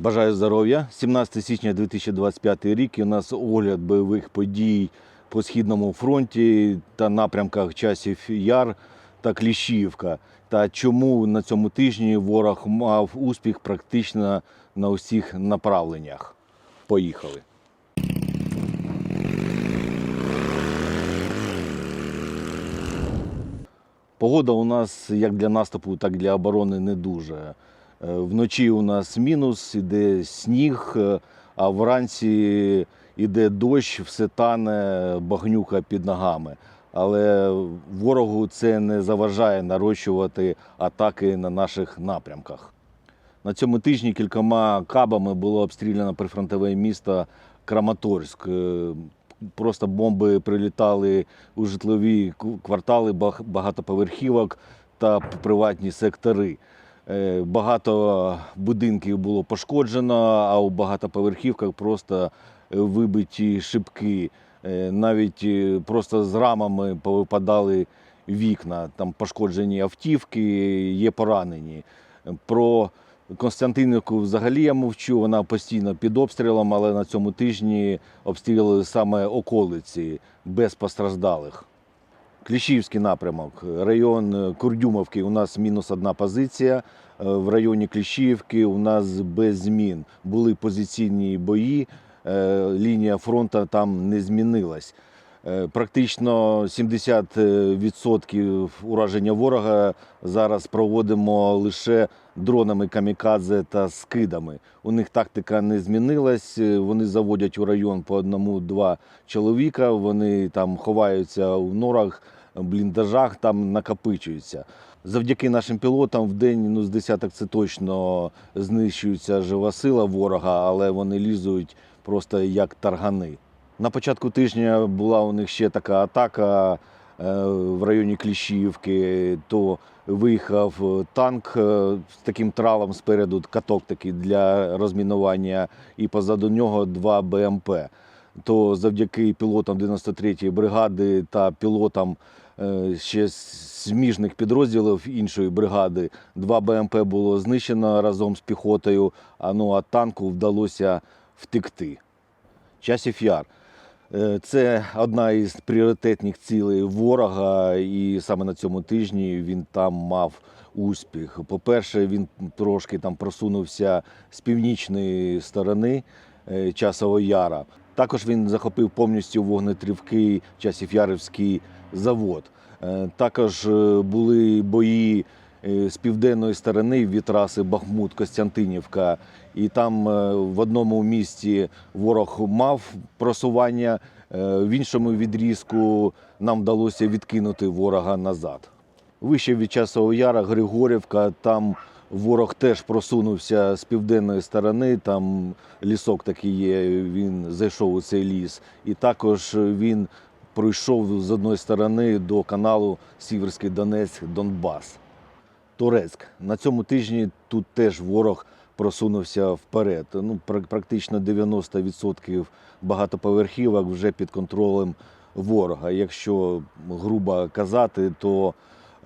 Бажаю здоров'я. 17 січня 2025 рік. І у нас огляд бойових подій по східному фронті та напрямках часів Яр та Кліщівка. Та чому на цьому тижні ворог мав успіх практично на усіх направленнях. Поїхали. Погода у нас як для наступу, так і для оборони не дуже. Е, Вночі у нас мінус, іде сніг, е, а вранці іде дощ, все тане, багнюка під ногами. Але ворогу це не заважає нарощувати атаки на наших напрямках. На цьому тижні кількома кабами було обстріляно прифронтове місто Краматорськ. Е, Просто бомби прилітали у житлові квартали багатоповерхівок та приватні сектори. Е, Багато будинків було пошкоджено, а у багатоповерхівках просто е, вибиті шибки. Е, Навіть просто з рамами повипадали вікна, там пошкоджені автівки, є поранені. Про Константинівку взагалі я мовчу, вона постійно під обстрілом, але на цьому тижні обстрілювали саме околиці без постраждалих. Кліщівський напрямок, район е, Курдюмовки. У нас мінус одна позиція. Е, В районі Кліщівки у нас без змін. Були позиційні бої, е, лінія фронту там не змінилась. Е, Практично 70% ураження ворога зараз проводимо лише дронами камікадзе та скидами. У них тактика не змінилась. Е, Вони заводять у район по одному-два чоловіка. Вони там ховаються у норах, бліндажах, там накопичуються. Завдяки нашим пілотам в день ну, з десяток це точно знищується жива сила ворога, але вони лізуть просто як таргани. На початку тижня була у них ще така атака е, в районі Кліщівки, то виїхав танк е, з таким тралом спереду, каток такий для розмінування, і позаду нього два БМП. То завдяки пілотам 93-ї бригади та пілотам е, ще з сміжних підрозділів іншої бригади два БМП було знищено разом з піхотою, а ну а танку вдалося втекти. Часів Яр. Е, Це одна із пріоритетних цілей ворога, і саме на цьому тижні він там мав успіх. По-перше, він трошки там просунувся з північної сторони е, Часового Яра. Також він захопив повністю вогнетривкий Часів-Ярівський завод. Е, Також були бої з південної сторони від траси Бахмут-Костянтинівка. І там е, в одному місті ворог мав просування, е, в іншому відрізку нам вдалося відкинути ворога назад. Вище від Часового Яра, Григорівка, там ворог теж просунувся з південної сторони, там лісок такий є, він зайшов у цей ліс. І також він пройшов з одної сторони до каналу Сіверський Донець, Донбас. Турецьк. На цьому тижні тут теж ворог просунувся вперед. Ну, пр- практично 90% багатоповерхівок вже під контролем ворога. Якщо грубо казати, то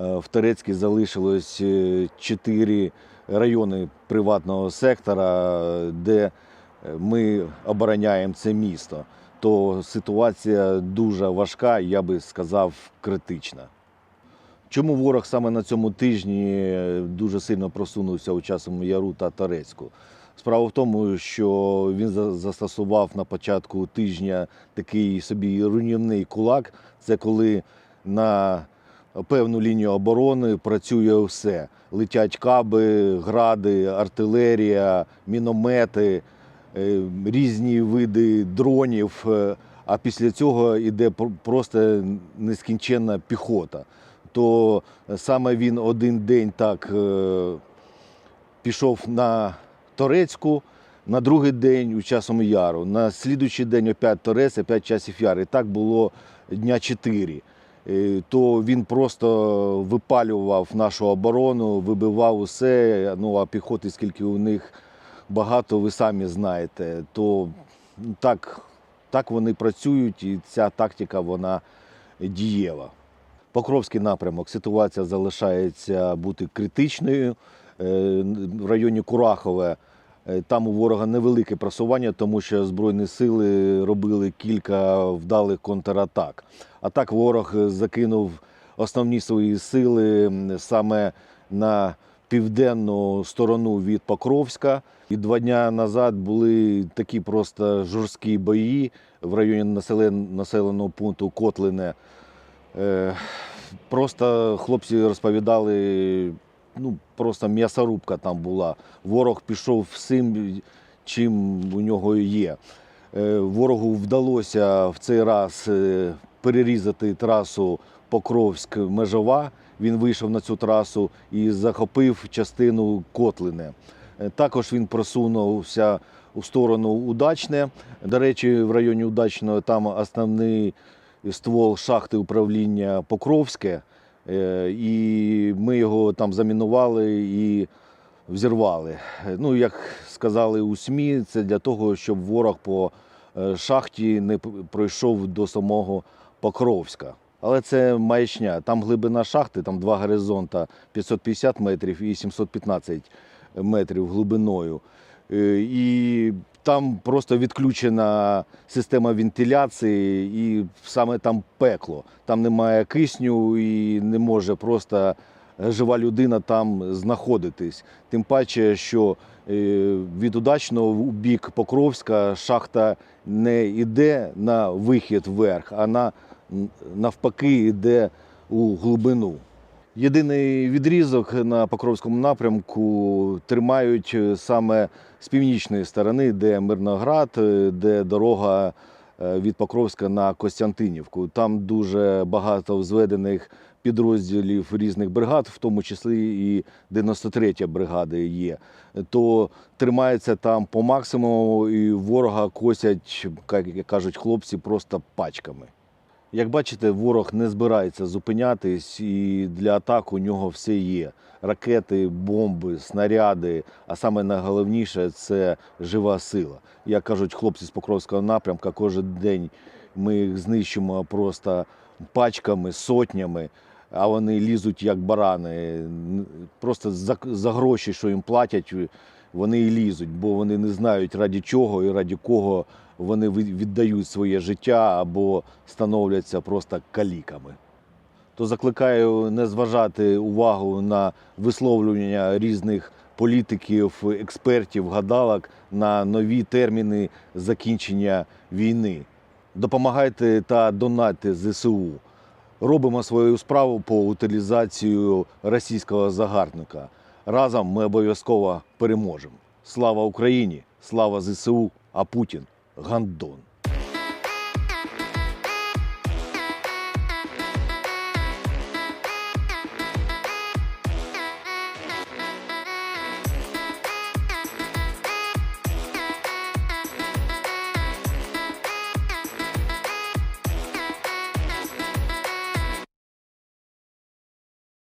е, в Турецькій залишилось е, чотири райони приватного сектора, е, де е, ми обороняємо це місто. То ситуація дуже важка, я би сказав, критична. Чому ворог саме на цьому тижні е, дуже сильно просунувся у часом Яру та Торецьку? Справа в тому, що він застосував на початку тижня такий собі руйнівний кулак. Це коли на певну лінію оборони працює все. Летять каби, гради, артилерія, міномети, е, різні види дронів. е, А після цього йде просто нескінченна піхота то саме він один день так е, пішов на Торецьку, на другий день у часом яру. На слідуючий день опять Торець, опять часів яр. І так було дня чотири. Е, То він просто випалював нашу оборону, вибивав усе. Ну а піхоти, скільки у них багато, ви самі знаєте. То так, так вони працюють, і ця тактика вона дієва. Покровський напрямок ситуація залишається бути критичною. Е, В районі Курахове Е, Там у ворога невелике просування, тому що Збройні сили робили кілька вдалих контратак. А так ворог закинув основні свої сили саме на південну сторону від Покровська. І два дня назад були такі просто жорсткі бої в районі населеного пункту Котлине. Е, Просто хлопці розповідали, ну просто м'ясорубка там була. Ворог пішов всім, чим у нього є. Е, Ворогу вдалося в цей раз е, перерізати трасу Покровськ-Межова. Він вийшов на цю трасу і захопив частину Котлине. Також він просунувся у сторону Удачне. До речі, в районі Удачного там основний ствол шахти управління Покровське. Е, І ми його там замінували і взірвали. Ну, як сказали у СМІ, це для того, щоб ворог по е, шахті не пройшов до самого Покровська. Але це маячня. Там глибина шахти, там два горизонта 550 метрів і 715 метрів глибиною. Е, І там просто відключена система вентиляції, і саме там пекло. Там немає кисню і не може просто жива людина там знаходитись. Тим паче, що е, від удачного у бік Покровська шахта не йде на вихід вверх, а на, навпаки йде у глибину. Єдиний відрізок на Покровському напрямку тримають е, саме з північної сторони, де Мирноград, е, де дорога е, від Покровська на Костянтинівку. Там дуже багато зведених підрозділів різних бригад, в тому числі і 93-я бригада є. То тримається там по максимуму, і ворога косять, як кажуть хлопці, просто пачками. Як бачите, ворог не збирається зупинятись, і для атак у нього все є: ракети, бомби, снаряди. А саме найголовніше це жива сила. Як кажуть хлопці з Покровського напрямка, кожен день ми їх знищимо просто пачками, сотнями, а вони лізуть як барани. Просто за, за гроші, що їм платять, вони і лізуть, бо вони не знають раді чого і раді кого вони віддають своє життя або становляться просто каліками. То закликаю не зважати увагу на висловлювання різних політиків, експертів, гадалок на нові терміни закінчення війни. Допомагайте та донатьте ЗСУ. Робимо свою справу по утилізацію російського загарбника. Разом ми обов'язково переможемо. Слава Україні! Слава ЗСУ! А Путін гандон.